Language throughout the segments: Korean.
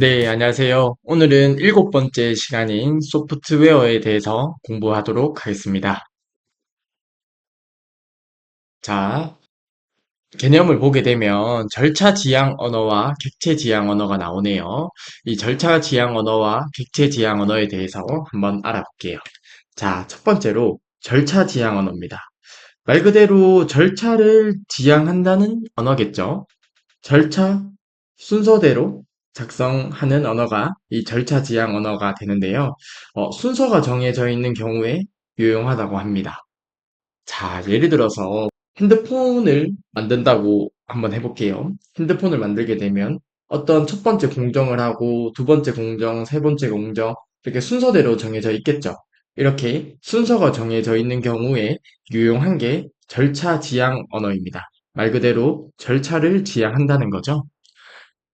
네, 안녕하세요. 오늘은 일곱 번째 시간인 소프트웨어에 대해서 공부하도록 하겠습니다. 자, 개념을 보게 되면 절차 지향 언어와 객체 지향 언어가 나오네요. 이 절차 지향 언어와 객체 지향 언어에 대해서 한번 알아볼게요. 자, 첫 번째로 절차 지향 언어입니다. 말 그대로 절차를 지향한다는 언어겠죠. 절차 순서대로 작성하는 언어가 이 절차 지향 언어가 되는데요. 어, 순서가 정해져 있는 경우에 유용하다고 합니다. 자, 예를 들어서 핸드폰을 만든다고 한번 해볼게요. 핸드폰을 만들게 되면 어떤 첫 번째 공정을 하고 두 번째 공정, 세 번째 공정 이렇게 순서대로 정해져 있겠죠. 이렇게 순서가 정해져 있는 경우에 유용한 게 절차 지향 언어입니다. 말 그대로 절차를 지향한다는 거죠.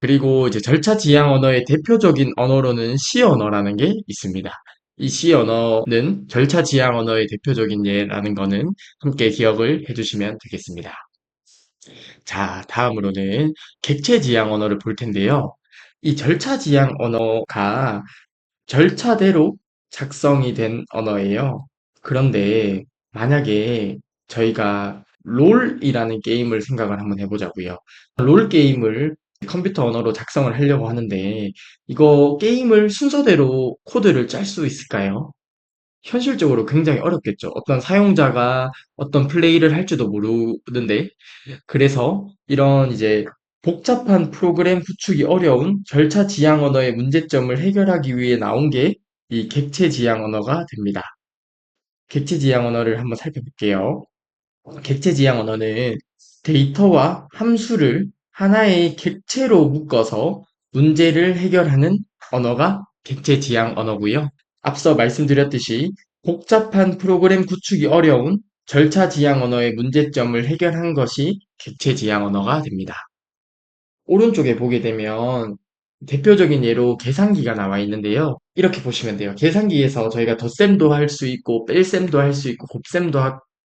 그리고 이제 절차 지향 언어의 대표적인 언어로는 C 언어라는 게 있습니다. 이 C 언어는 절차 지향 언어의 대표적인 예라는 거는 함께 기억을 해주시면 되겠습니다. 자, 다음으로는 객체 지향 언어를 볼 텐데요. 이 절차 지향 언어가 절차대로 작성이 된 언어예요. 그런데 만약에 저희가 롤이라는 게임을 생각을 한번 해보자고요. 롤 게임을 컴퓨터 언어로 작성을 하려고 하는데 이거 게임을 순서대로 코드를 짤 수 있을까요? 현실적으로 굉장히 어렵겠죠. 어떤 사용자가 어떤 플레이를 할지도 모르는데 그래서 이런 이제 복잡한 프로그램 구축이 어려운 절차 지향 언어의 문제점을 해결하기 위해 나온 게 이 객체 지향 언어가 됩니다. 객체 지향 언어를 한번 살펴볼게요. 객체 지향 언어는 데이터와 함수를 하나의 객체로 묶어서 문제를 해결하는 언어가 객체 지향 언어고요. 앞서 말씀드렸듯이 복잡한 프로그램 구축이 어려운 절차 지향 언어의 문제점을 해결한 것이 객체 지향 언어가 됩니다. 오른쪽에 보게 되면 대표적인 예로 계산기가 나와 있는데요. 이렇게 보시면 돼요. 계산기에서 저희가 덧셈도 할 수 있고 뺄셈도 할 수 있고 곱셈도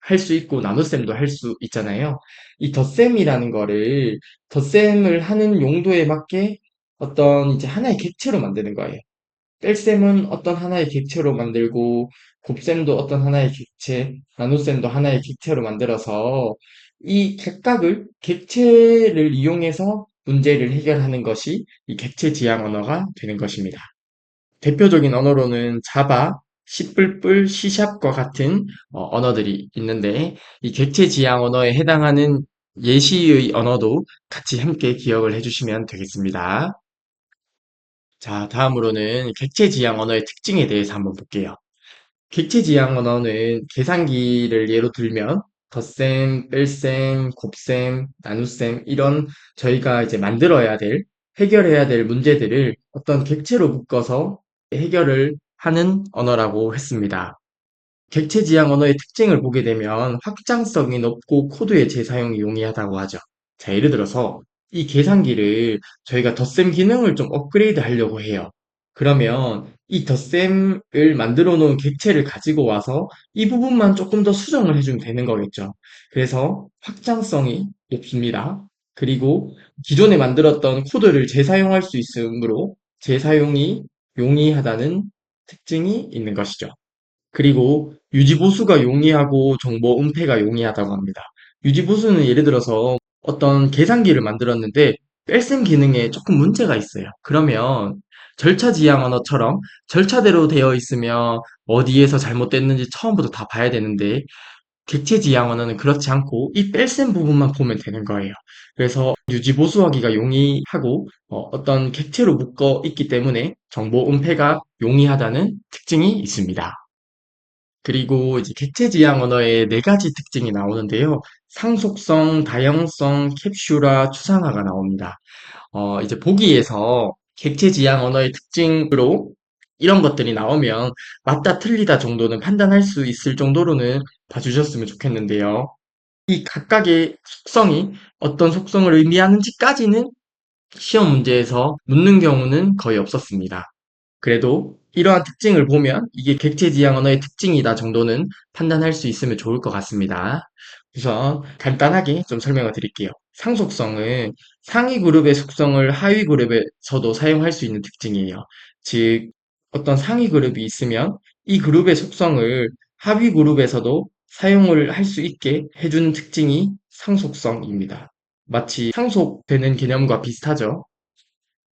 할 수 있고 나눗셈도 할 수 있잖아요. 이 덧셈이라는 거를 덧셈을 하는 용도에 맞게 어떤 이제 하나의 객체로 만드는 거예요. 뺄셈은 어떤 하나의 객체로 만들고 곱셈도 어떤 하나의 객체, 나눗셈도 하나의 객체로 만들어서 이 각각을 객체를 이용해서 문제를 해결하는 것이 이 객체 지향 언어가 되는 것입니다. 대표적인 언어로는 자바, C++, C샵과 같은 어, 언어들이 있는데 이 객체 지향 언어에 해당하는 예시의 언어도 같이 함께 기억을 해주시면 되겠습니다. 자, 다음으로는 객체 지향 언어의 특징에 대해서 한번 볼게요. 객체 지향 언어는 계산기를 예로 들면 덧셈, 뺄셈, 곱셈, 나눗셈 이런 저희가 이제 만들어야 될, 해결해야 될 문제들을 어떤 객체로 묶어서 해결을 하는 언어라고 했습니다. 객체 지향 언어의 특징을 보게 되면 확장성이 높고 코드의 재사용이 용이하다고 하죠. 자, 예를 들어서 이 계산기를 저희가 덧셈 기능을 좀 업그레이드 하려고 해요. 그러면 이 덧셈을 만들어 놓은 객체를 가지고 와서 이 부분만 조금 더 수정을 해주면 되는 거겠죠. 그래서 확장성이 높습니다. 그리고 기존에 만들었던 코드를 재사용할 수 있으므로 재사용이 용이하다는 특징이 있는 것이죠. 그리고 유지보수가 용이하고 정보 은폐가 용이하다고 합니다. 유지보수는 예를 들어서 어떤 계산기를 만들었는데 뺄셈 기능에 조금 문제가 있어요. 그러면 절차 지향 언어처럼 절차대로 되어 있으면 어디에서 잘못됐는지 처음부터 다 봐야 되는데 객체 지향 언어는 그렇지 않고 이 뺄셈 부분만 보면 되는 거예요. 그래서 유지보수하기가 용이하고 어, 떤 객체로 묶어 있기 때문에 정보 은폐가 용이하다는 특징이 있습니다. 그리고 이제 객체 지향 언어의 네 가지 특징이 나오는데요. 상속성, 다형성, 캡슐화, 추상화가 나옵니다. 어, 이제 보기에서 객체 지향 언어의 특징으로 이런 것들이 나오면 맞다 틀리다 정도는 판단할 수 있을 정도로는 봐주셨으면 좋겠는데요. 이 각각의 속성이 어떤 속성을 의미하는지까지는 시험 문제에서 묻는 경우는 거의 없었습니다. 그래도 이러한 특징을 보면 이게 객체 지향 언어의 특징이다 정도는 판단할 수 있으면 좋을 것 같습니다. 우선 간단하게 좀 설명을 드릴게요. 상속성은 상위 그룹의 속성을 하위 그룹에서도 사용할 수 있는 특징이에요. 즉, 어떤 상위 그룹이 있으면 이 그룹의 속성을 하위 그룹에서도 사용을 할 수 있게 해주는 특징이 상속성입니다. 마치 상속되는 개념과 비슷하죠.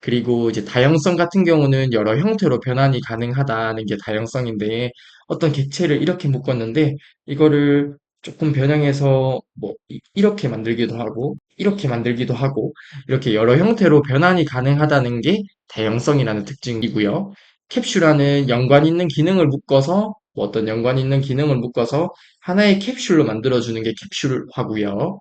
그리고 이제 다양성 같은 경우는 여러 형태로 변환이 가능하다는 게 다양성인데 어떤 객체를 이렇게 묶었는데 이거를 조금 변형해서 뭐 이- 이렇게 만들기도 하고 이렇게 만들기도 하고 이렇게 여러 형태로 변환이 가능하다는 게 다양성이라는 특징이고요. 캡슐화는 연관 있는 기능을 묶어서 뭐 어떤 연관 있는 기능을 묶어서 하나의 캡슐로 만들어주는 게 캡슐화고요.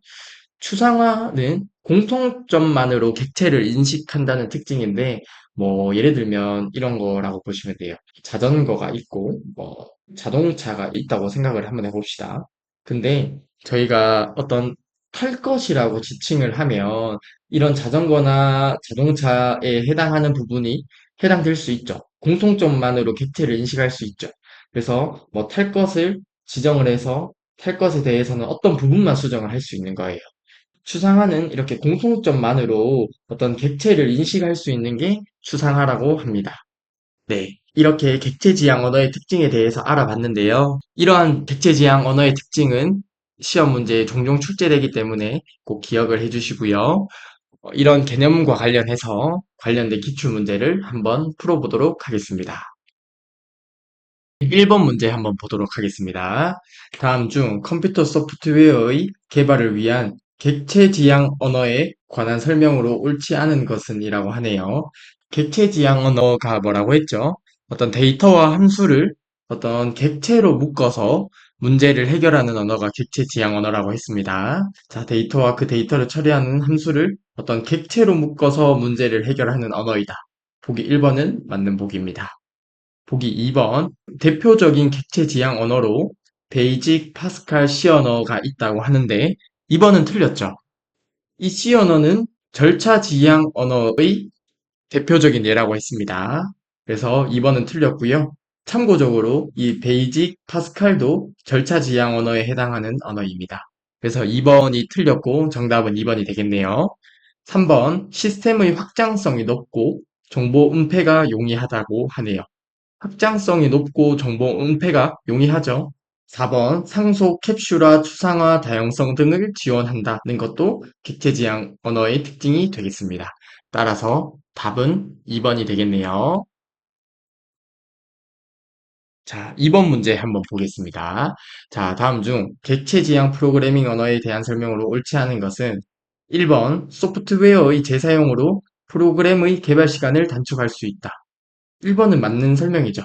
추상화는 공통점만으로 객체를 인식한다는 특징인데, 뭐, 예를 들면 이런 거라고 보시면 돼요. 자전거가 있고, 뭐, 자동차가 있다고 생각을 한번 해봅시다. 근데 저희가 어떤 탈 것이라고 지칭을 하면 이런 자전거나 자동차에 해당하는 부분이 해당될 수 있죠. 공통점만으로 객체를 인식할 수 있죠. 그래서 뭐 탈 것을 지정을 해서 탈 것에 대해서는 어떤 부분만 수정을 할 수 있는 거예요. 추상화는 이렇게 공통점만으로 어떤 객체를 인식할 수 있는 게 추상화라고 합니다. 네. 이렇게 객체 지향 언어의 특징에 대해서 알아봤는데요. 이러한 객체 지향 언어의 특징은 시험 문제에 종종 출제되기 때문에 꼭 기억을 해주시고요. 어, 이런 개념과 관련해서 관련된 기출 문제를 한번 풀어보도록 하겠습니다. 1번 문제 한번 보도록 하겠습니다. 다음 중 컴퓨터 소프트웨어의 개발을 위한 객체 지향 언어에 관한 설명으로 옳지 않은 것은 이라고 하네요. 객체 지향 언어가 뭐라고 했죠? 어떤 데이터와 함수를 어떤 객체로 묶어서 문제를 해결하는 언어가 객체 지향 언어라고 했습니다. 자, 데이터와 그 데이터를 처리하는 함수를 어떤 객체로 묶어서 문제를 해결하는 언어이다. 보기 1번은 맞는 보기입니다. 보기 2번 대표적인 객체 지향 언어로 베이직, 파스칼, C 언어가 있다고 하는데 2번은 틀렸죠. 이 C 언어는 절차 지향 언어의 대표적인 예라고 했습니다. 그래서 2번은 틀렸고요. 참고적으로 이 베이직, 파스칼도 절차 지향 언어에 해당하는 언어입니다. 그래서 2번이 틀렸고 정답은 2번이 되겠네요. 3번 시스템의 확장성이 높고 정보 은폐가 용이하다고 하네요. 확장성이 높고 정보 은폐가 용이하죠. 4번 상속, 캡슐화, 추상화, 다양성 등을 지원한다는 것도 객체지향 언어의 특징이 되겠습니다. 따라서 답은 2번이 되겠네요. 자, 2번 문제 한번 보겠습니다. 자, 다음 중 객체지향 프로그래밍 언어에 대한 설명으로 옳지 않은 것은 1번 소프트웨어의 재사용으로 프로그램의 개발 시간을 단축할 수 있다. 1번은 맞는 설명이죠.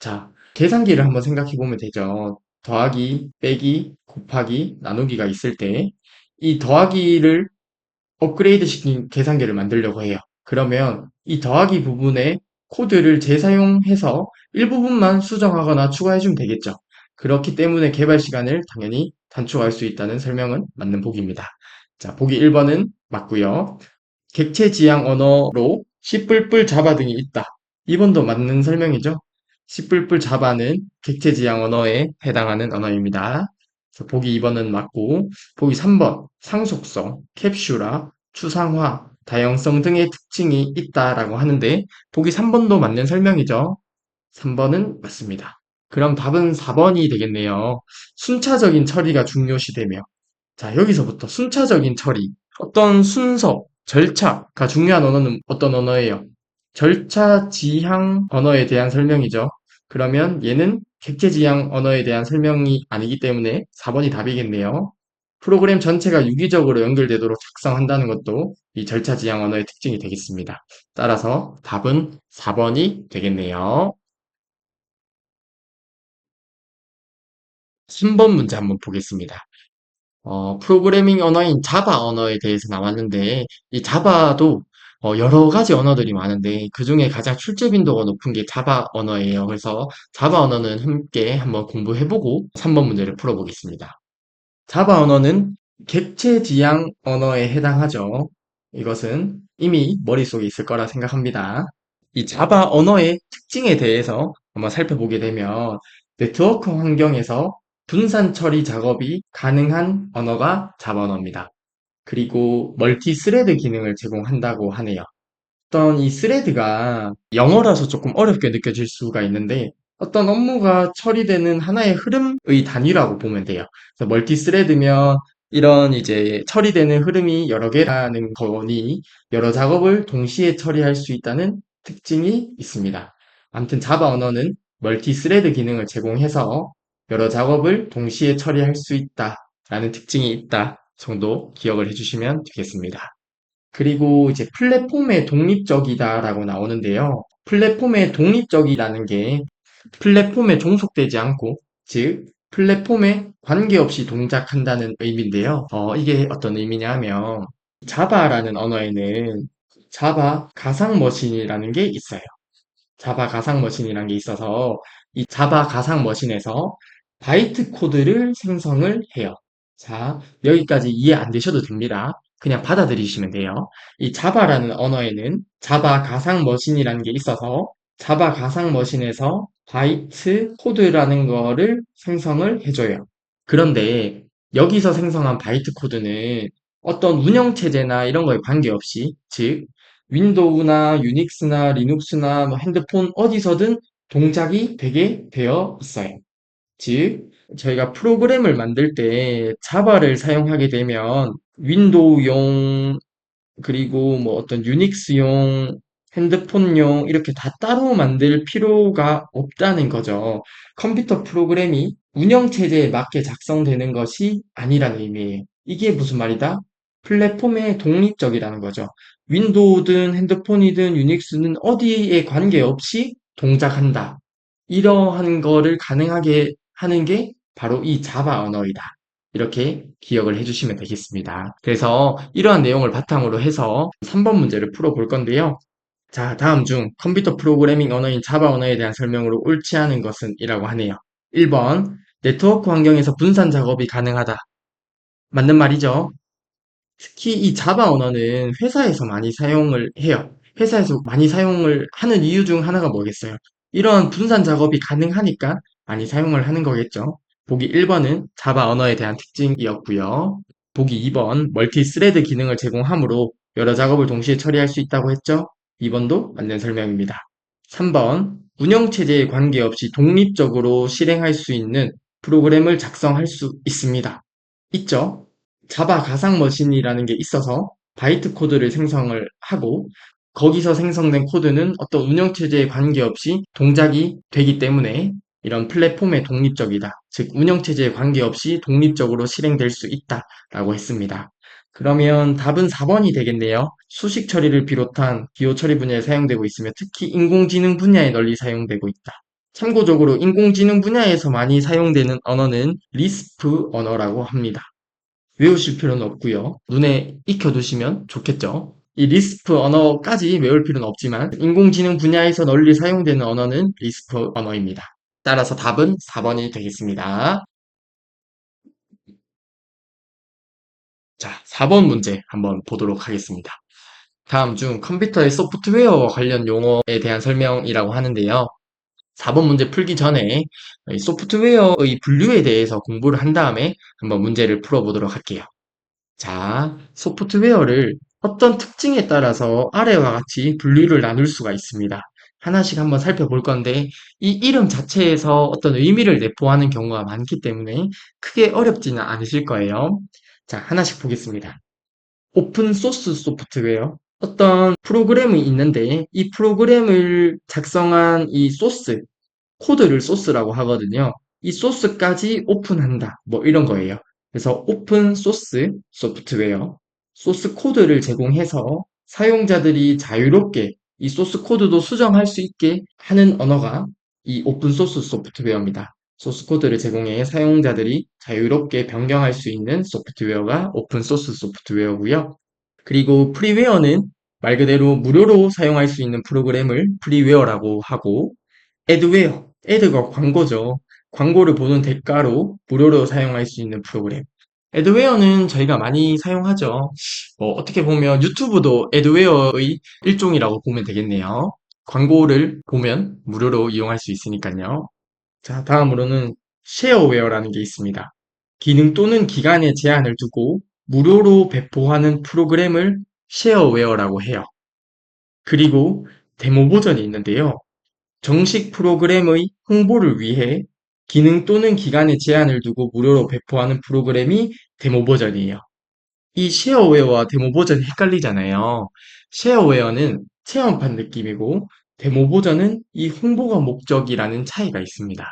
자, 계산기를 한번 생각해 보면 되죠. 더하기, 빼기, 곱하기, 나누기가 있을 때, 이 더하기를 업그레이드 시킨 계산기를 만들려고 해요. 그러면 이 더하기 부분에 코드를 재사용해서 일부분만 수정하거나 추가해주면 되겠죠. 그렇기 때문에 개발 시간을 당연히 단축할 수 있다는 설명은 맞는 보기입니다. 자, 보기 1번은 맞고요. 객체 지향 언어로 C++ 자바 등이 있다. 2번도 맞는 설명이죠. C++ 자바는 객체 지향 언어에 해당하는 언어입니다. 그래서 보기 2번은 맞고 보기 3번 상속성, 캡슐화, 추상화, 다양성 등의 특징이 있다라고 하는데 보기 3번도 맞는 설명이죠. 3번은 맞습니다. 그럼 답은 4번이 되겠네요. 순차적인 처리가 중요시되며 자, 여기서부터 순차적인 처리. 어떤 순서, 절차가 중요한 언어는 어떤 언어예요? 절차 지향 언어에 대한 설명이죠. 그러면 얘는 객체 지향 언어에 대한 설명이 아니기 때문에 4번이 답이겠네요. 프로그램 전체가 유기적으로 연결되도록 작성한다는 것도 이 절차 지향 언어의 특징이 되겠습니다. 따라서 답은 4번이 되겠네요. 3번 문제 한번 보겠습니다. 어, 프로그래밍 언어인 자바 언어에 대해서 나왔는데, 이 자바도 어, 여러 가지 언어들이 많은데, 그 중에 가장 출제 빈도가 높은 게 자바 언어예요. 그래서 자바 언어는 함께 한번 공부해보고 3번 문제를 풀어보겠습니다. 자바 언어는 객체 지향 언어에 해당하죠. 이것은 이미 머릿속에 있을 거라 생각합니다. 이 자바 언어의 특징에 대해서 한번 살펴보게 되면, 네트워크 환경에서 분산 처리 작업이 가능한 언어가 자바 언어입니다. 그리고 멀티 스레드 기능을 제공한다고 하네요. 어떤 이 스레드가 영어라서 조금 어렵게 느껴질 수가 있는데 어떤 업무가 처리되는 하나의 흐름의 단위라고 보면 돼요. 그래서 멀티 스레드면 이런 이제 처리되는 흐름이 여러 개라는 거니 여러 작업을 동시에 처리할 수 있다는 특징이 있습니다. 아무튼 자바 언어는 멀티 스레드 기능을 제공해서 여러 작업을 동시에 처리할 수 있다라는 특징이 있다 정도 기억을 해주시면 되겠습니다. 그리고 이제 플랫폼의 독립적이다라고 나오는데요. 플랫폼의 독립적이라는 게 플랫폼에 종속되지 않고, 즉, 플랫폼에 관계없이 동작한다는 의미인데요. 어, 이게 어떤 의미냐 하면, 자바라는 언어에는 자바 가상 머신이라는 게 있어요. 자바 가상 머신이라는 게 있어서, 이 자바 가상 머신에서 바이트 코드를 생성을 해요. 자, 여기까지 이해 안 되셔도 됩니다. 그냥 받아들이시면 돼요. 이 자바라는 언어에는 자바 가상 머신이라는 게 있어서 자바 가상 머신에서 바이트 코드라는 거를 생성을 해줘요. 그런데 여기서 생성한 바이트 코드는 어떤 운영체제나 이런 거에 관계없이, 즉, 윈도우나 유닉스나 리눅스나 뭐 핸드폰 어디서든 동작이 되게 되어 있어요. 즉, 저희가 프로그램을 만들 때 자바를 사용하게 되면 윈도우용 그리고 뭐 어떤 유닉스용 핸드폰용 이렇게 다 따로 만들 필요가 없다는 거죠. 컴퓨터 프로그램이 운영체제에 맞게 작성되는 것이 아니라는 의미예요. 이게 무슨 말이다? 플랫폼의 독립적이라는 거죠. 윈도우든 핸드폰이든 유닉스는 어디에 관계없이 동작한다. 이러한 거를 가능하게 하는 게 바로 이 자바 언어이다. 이렇게 기억을 해주시면 되겠습니다. 그래서 이러한 내용을 바탕으로 해서 3번 문제를 풀어볼 건데요. 자, 다음 중 컴퓨터 프로그래밍 언어인 자바 언어에 대한 설명으로 옳지 않은 것은 이라고 하네요. 1번, 네트워크 환경에서 분산 작업이 가능하다. 맞는 말이죠. 특히 이 자바 언어는 회사에서 많이 사용을 해요. 회사에서 많이 사용을 하는 이유 중 하나가 뭐겠어요? 이런 분산 작업이 가능하니까 많이 사용을 하는 거겠죠. 보기 1번은 자바 언어에 대한 특징이었고요. 보기 2번 멀티 스레드 기능을 제공하므로 여러 작업을 동시에 처리할 수 있다고 했죠. 2번도 맞는 설명입니다. 3번 운영체제에 관계없이 독립적으로 실행할 수 있는 프로그램을 작성할 수 있습니다. 있죠? 자바 가상 머신이라는 게 있어서 바이트 코드를 생성을 하고 거기서 생성된 코드는 어떤 운영체제에 관계없이 동작이 되기 때문에 이런 플랫폼의 독립적이다. 즉, 운영체제에 관계없이 독립적으로 실행될 수 있다 라고 했습니다. 그러면 답은 4번이 되겠네요. 수식 처리를 비롯한 기호 처리 분야에 사용되고 있으며 특히 인공지능 분야에 널리 사용되고 있다. 참고적으로 인공지능 분야에서 많이 사용되는 언어는 리스프 언어라고 합니다. 외우실 필요는 없고요. 눈에 익혀두시면 좋겠죠. 이 리스프 언어까지 외울 필요는 없지만 인공지능 분야에서 널리 사용되는 언어는 리스프 언어입니다. 따라서 답은 4번이 되겠습니다. 자, 4번 문제 한번 보도록 하겠습니다. 다음 중 컴퓨터의 소프트웨어와 관련 용어에 대한 설명이라고 하는데요. 4번 문제 풀기 전에 이 소프트웨어의 분류에 대해서 공부를 한 다음에 한번 문제를 풀어보도록 할게요. 자, 소프트웨어를 어떤 특징에 따라서 아래와 같이 분류를 나눌 수가 있습니다. 하나씩 한번 살펴볼 건데 이 이름 자체에서 어떤 의미를 내포하는 경우가 많기 때문에 크게 어렵지는 않으실 거예요. 자, 하나씩 보겠습니다. 오픈 소스 소프트웨어. 어떤 프로그램이 있는데 이 프로그램을 작성한 이 소스, 코드를 소스라고 하거든요. 이 소스까지 오픈한다. 뭐 이런 거예요. 그래서 오픈 소스 소프트웨어, 소스 코드를 제공해서 사용자들이 자유롭게 이 소스 코드도 수정할 수 있게 하는 언어가 이 오픈 소스 소프트웨어입니다. 소스 코드를 제공해 사용자들이 자유롭게 변경할 수 있는 소프트웨어가 오픈 소스 소프트웨어고요. 그리고 프리웨어는 말 그대로 무료로 사용할 수 있는 프로그램을 프리웨어라고 하고 애드웨어, 애드가 광고죠. 광고를 보는 대가로 무료로 사용할 수 있는 프로그램. 애드웨어는 저희가 많이 사용하죠. 뭐 어떻게 보면 유튜브도 애드웨어의 일종이라고 보면 되겠네요. 광고를 보면 무료로 이용할 수 있으니까요. 자, 다음으로는 쉐어웨어라는 게 있습니다. 기능 또는 기간에 제한을 두고 무료로 배포하는 프로그램을 쉐어웨어라고 해요. 그리고 데모 버전이 있는데요. 정식 프로그램의 홍보를 위해 기능 또는 기간에 제한을 두고 무료로 배포하는 프로그램이 데모 버전이에요. 이 쉐어웨어와 데모 버전이 헷갈리잖아요. 쉐어웨어는 체험판 느낌이고 데모 버전은 이 홍보가 목적이라는 차이가 있습니다.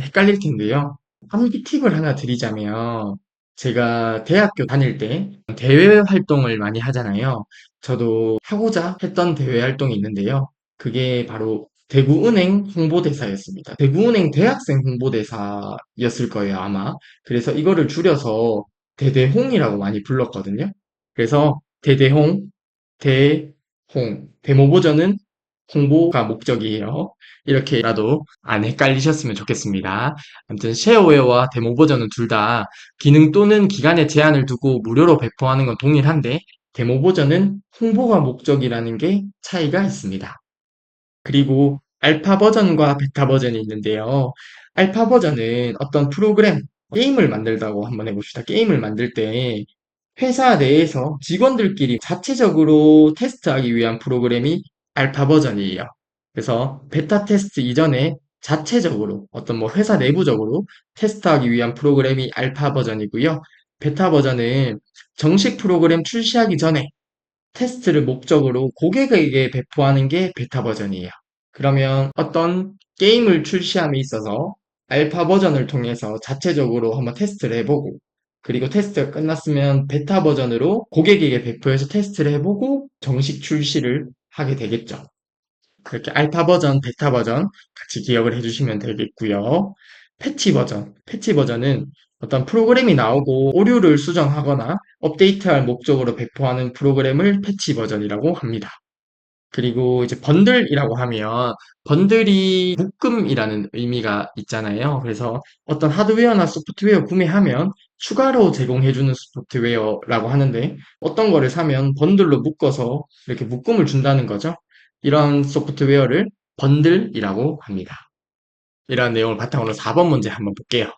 헷갈릴 텐데요. 한기 팁을 하나 드리자면 제가 대학교 다닐 때 대외 활동을 많이 하잖아요. 저도 하고자 했던 대외 활동이 있는데요. 그게 바로 대구은행 홍보대사였습니다. 대구은행 대학생 홍보대사였을 거예요, 아마. 그래서 이거를 줄여서 대대홍이라고 많이 불렀거든요. 그래서 대대홍, 대홍, 데모 버전은 홍보가 목적이에요. 이렇게라도 안 헷갈리셨으면 좋겠습니다. 아무튼 쉐어웨어와 데모 버전은 둘 다 기능 또는 기간에 제한을 두고 무료로 배포하는 건 동일한데 데모 버전은 홍보가 목적이라는 게 차이가 있습니다. 그리고 알파 버전과 베타 버전이 있는데요. 알파 버전은 어떤 프로그램, 게임을 만들다고 한번 해봅시다. 게임을 만들 때 회사 내에서 직원들끼리 자체적으로 테스트하기 위한 프로그램이 알파 버전이에요. 그래서 베타 테스트 이전에 자체적으로 어떤 뭐 회사 내부적으로 테스트하기 위한 프로그램이 알파 버전이고요. 베타 버전은 정식 프로그램 출시하기 전에 테스트를 목적으로 고객에게 배포하는 게 베타 버전이에요. 그러면 어떤 게임을 출시함에 있어서 알파 버전을 통해서 자체적으로 한번 테스트를 해보고 그리고 테스트가 끝났으면 베타 버전으로 고객에게 배포해서 테스트를 해보고 정식 출시를 하게 되겠죠. 그렇게 알파 버전, 베타 버전 같이 기억을 해주시면 되겠고요. 패치 버전. 패치 버전은 어떤 프로그램이 나오고 오류를 수정하거나 업데이트할 목적으로 배포하는 프로그램을 패치 버전이라고 합니다. 그리고 이제 번들이라고 하면 번들이 묶음이라는 의미가 있잖아요. 그래서 어떤 하드웨어나 소프트웨어 구매하면 추가로 제공해주는 소프트웨어라고 하는데 어떤 거를 사면 번들로 묶어서 이렇게 묶음을 준다는 거죠. 이런 소프트웨어를 번들이라고 합니다. 이러한 내용을 바탕으로 4번 문제 한번 볼게요.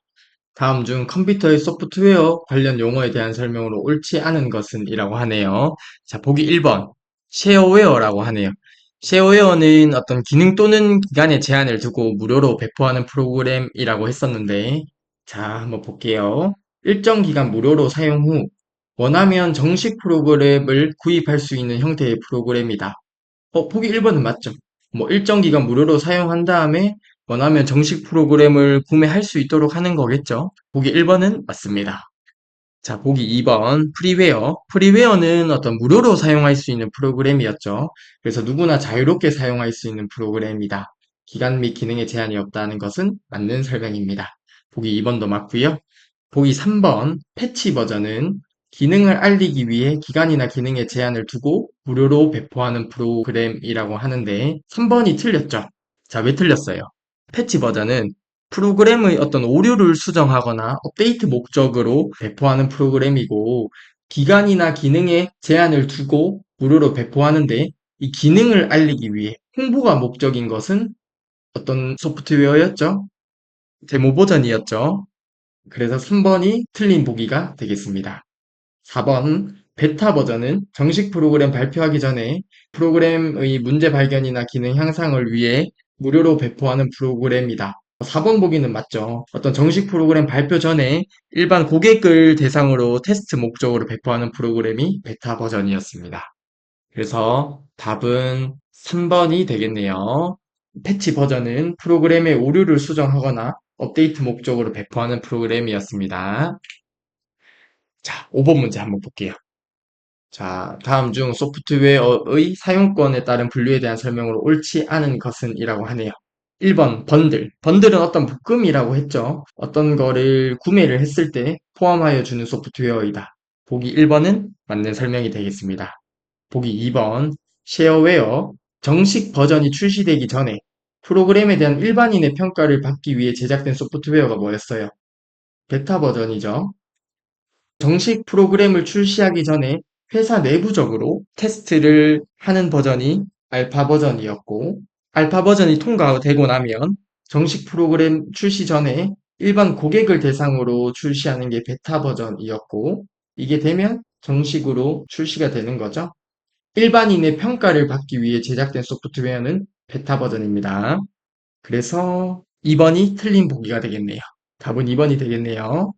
다음 중 컴퓨터의 소프트웨어 관련 용어에 대한 설명으로 옳지 않은 것은 이라고 하네요. 자, 보기 1번. 쉐어웨어라고 하네요. 쉐어웨어는 어떤 기능 또는 기간에 제한을 두고 무료로 배포하는 프로그램이라고 했었는데, 자, 한번 볼게요. 일정 기간 무료로 사용 후 원하면 정식 프로그램을 구입할 수 있는 형태의 프로그램이다. 어, 보기 1번은 맞죠? 뭐 일정 기간 무료로 사용한 다음에 원하면 정식 프로그램을 구매할 수 있도록 하는 거겠죠? 보기 1번은 맞습니다. 자, 보기 2번 프리웨어. 프리웨어는 어떤 무료로 사용할 수 있는 프로그램이었죠. 그래서 누구나 자유롭게 사용할 수 있는 프로그램이다. 기간 및 기능에 제한이 없다는 것은 맞는 설명입니다. 보기 2번도 맞고요. 보기 3번 패치 버전은 기능을 알리기 위해 기간이나 기능에 제한을 두고 무료로 배포하는 프로그램이라고 하는데 3번이 틀렸죠. 자, 왜 틀렸어요? 패치 버전은 프로그램의 어떤 오류를 수정하거나 업데이트 목적으로 배포하는 프로그램이고 기간이나 기능에 제한을 두고 무료로 배포하는데 이 기능을 알리기 위해 홍보가 목적인 것은 어떤 소프트웨어였죠? 데모 버전이었죠. 그래서 3번이 틀린 보기가 되겠습니다. 4번 베타 버전은 정식 프로그램 발표하기 전에 프로그램의 문제 발견이나 기능 향상을 위해 무료로 배포하는 프로그램이다. 4번 보기는 맞죠. 어떤 정식 프로그램 발표 전에 일반 고객을 대상으로 테스트 목적으로 배포하는 프로그램이 베타 버전이었습니다. 그래서 답은 3번이 되겠네요. 패치 버전은 프로그램의 오류를 수정하거나 업데이트 목적으로 배포하는 프로그램이었습니다. 자, 5번 문제 한번 볼게요. 자, 다음 중 소프트웨어의 사용권에 따른 분류에 대한 설명으로 옳지 않은 것은 이라고 하네요. 1번 번들. 번들은 어떤 묶음이라고 했죠. 어떤 거를 구매를 했을 때 포함하여 주는 소프트웨어이다. 보기 1번은 맞는 설명이 되겠습니다. 보기 2번 쉐어웨어. 정식 버전이 출시되기 전에 프로그램에 대한 일반인의 평가를 받기 위해 제작된 소프트웨어가 뭐였어요? 베타 버전이죠. 정식 프로그램을 출시하기 전에 회사 내부적으로 테스트를 하는 버전이 알파 버전이었고, 알파 버전이 통과되고 나면 정식 프로그램 출시 전에 일반 고객을 대상으로 출시하는 게 베타 버전이었고, 이게 되면 정식으로 출시가 되는 거죠. 일반인의 평가를 받기 위해 제작된 소프트웨어는 베타 버전입니다. 그래서 2번이 틀린 보기가 되겠네요. 답은 2번이 되겠네요.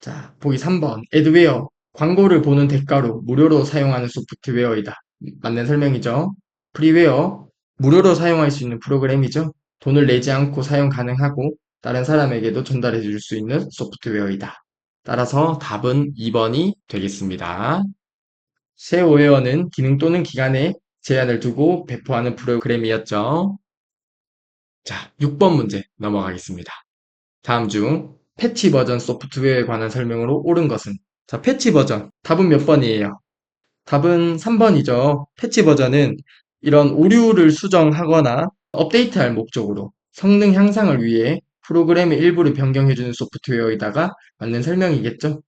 자, 보기 3번. 애드웨어. 광고를 보는 대가로 무료로 사용하는 소프트웨어이다. 맞는 설명이죠. 프리웨어. 무료로 사용할 수 있는 프로그램이죠. 돈을 내지 않고 사용 가능하고 다른 사람에게도 전달해 줄 수 있는 소프트웨어이다. 따라서 답은 2번이 되겠습니다. 쉐어웨어는 기능 또는 기간에 제한을 두고 배포하는 프로그램이었죠. 자, 6번 문제 넘어가겠습니다. 다음 중 패치 버전 소프트웨어에 관한 설명으로 옳은 것은? 자, 패치 버전. 답은 몇 번이에요? 답은 3번이죠. 패치 버전은 이런 오류를 수정하거나 업데이트할 목적으로 성능 향상을 위해 프로그램의 일부를 변경해주는 소프트웨어에다가 맞는 설명이겠죠.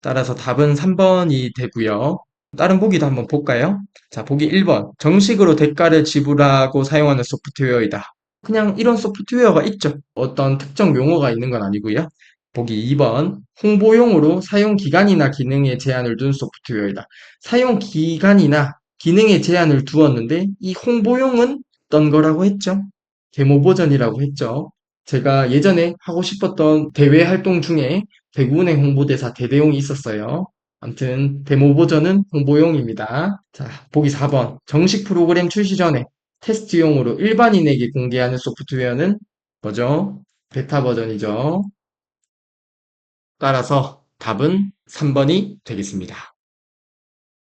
따라서 답은 3번이 되고요. 다른 보기도 한번 볼까요? 자, 보기 1번. 정식으로 대가를 지불하고 사용하는 소프트웨어이다. 그냥 이런 소프트웨어가 있죠. 어떤 특정 용어가 있는 건 아니고요. 보기 2번. 홍보용으로 사용 기간이나 기능에 제한을 둔 소프트웨어이다. 사용 기간이나 기능에 제한을 두었는데 이 홍보용은 어떤 거라고 했죠? 데모 버전이라고 했죠. 제가 예전에 하고 싶었던 대외 활동 중에 대구은행 홍보대사 대대용이 있었어요. 아무튼 데모 버전은 홍보용입니다. 자, 보기 4번. 정식 프로그램 출시 전에 테스트용으로 일반인에게 공개하는 소프트웨어는 뭐죠? 베타 버전이죠. 따라서 답은 3번이 되겠습니다.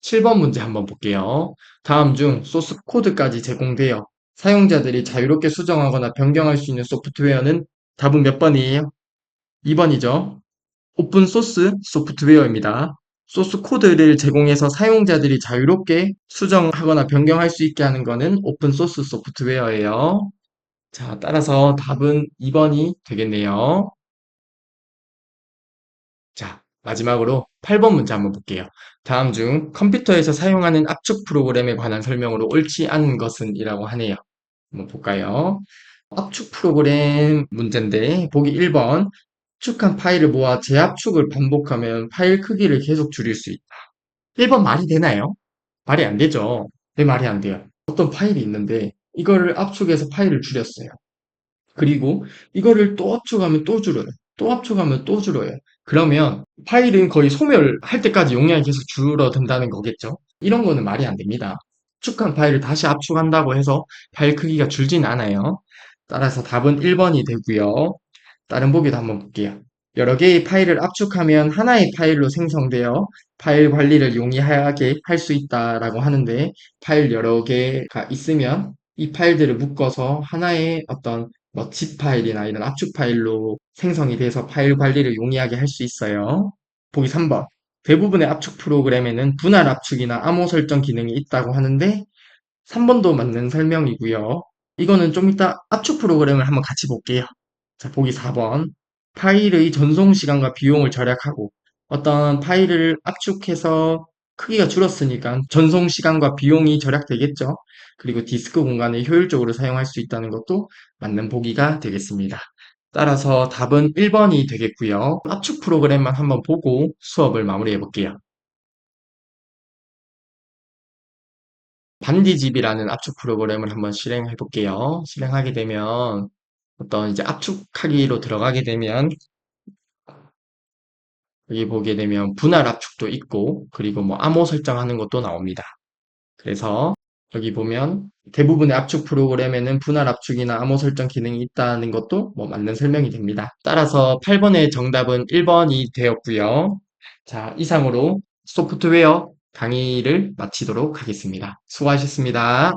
7번 문제 한번 볼게요. 다음 중 소스 코드까지 제공되어 사용자들이 자유롭게 수정하거나 변경할 수 있는 소프트웨어는 답은 몇 번이에요? 2번이죠. 오픈 소스 소프트웨어입니다. 소스 코드를 제공해서 사용자들이 자유롭게 수정하거나 변경할 수 있게 하는 것은 오픈 소스 소프트웨어예요. 자, 따라서 답은 2번이 되겠네요. 자, 마지막으로 8번 문제 한번 볼게요. 다음 중 컴퓨터에서 사용하는 압축 프로그램에 관한 설명으로 옳지 않은 것은 이라고 하네요. 한번 볼까요? 압축 프로그램 문제인데 보기 1번 압축한 파일을 모아 재압축을 반복하면 파일 크기를 계속 줄일 수 있다. 1번 말이 되나요? 말이 안 되죠. 왜 말이 안 돼요? 어떤 파일이 있는데 이거를 압축해서 파일을 줄였어요. 그리고 이거를 또 압축하면 또 줄어요. 또 압축하면 또 줄어요. 그러면 파일은 거의 소멸할 때까지 용량이 계속 줄어든다는 거겠죠. 이런 거는 말이 안 됩니다. 압축한 파일을 다시 압축한다고 해서 파일 크기가 줄진 않아요. 따라서 답은 1번이 되고요. 다른 보기도 한번 볼게요. 여러 개의 파일을 압축하면 하나의 파일로 생성되어 파일 관리를 용이하게 할 수 있다라고 하는데 파일 여러 개가 있으면 이 파일들을 묶어서 하나의 어떤 뭐 zip 파일이나 이런 압축 파일로 생성이 돼서 파일 관리를 용이하게 할 수 있어요. 보기 3번. 대부분의 압축 프로그램에는 분할 압축이나 암호 설정 기능이 있다고 하는데 3번도 맞는 설명이고요. 이거는 좀 이따 압축 프로그램을 한번 같이 볼게요. 자, 보기 4번. 파일의 전송 시간과 비용을 절약하고 어떤 파일을 압축해서 크기가 줄었으니까 전송 시간과 비용이 절약되겠죠. 그리고 디스크 공간을 효율적으로 사용할 수 있다는 것도 맞는 보기가 되겠습니다. 따라서 답은 1번이 되겠고요. 압축 프로그램만 한번 보고 수업을 마무리해 볼게요. 반디집이라는 압축 프로그램을 한번 실행해 볼게요. 실행하게 되면 어떤 이제 압축하기로 들어가게 되면 여기 보게 되면 분할 압축도 있고 그리고 뭐 암호 설정하는 것도 나옵니다. 그래서 여기 보면 대부분의 압축 프로그램에는 분할 압축이나 암호 설정 기능이 있다는 것도 뭐 맞는 설명이 됩니다. 따라서 8번의 정답은 1번이 되었고요. 자, 이상으로 소프트웨어 강의를 마치도록 하겠습니다. 수고하셨습니다.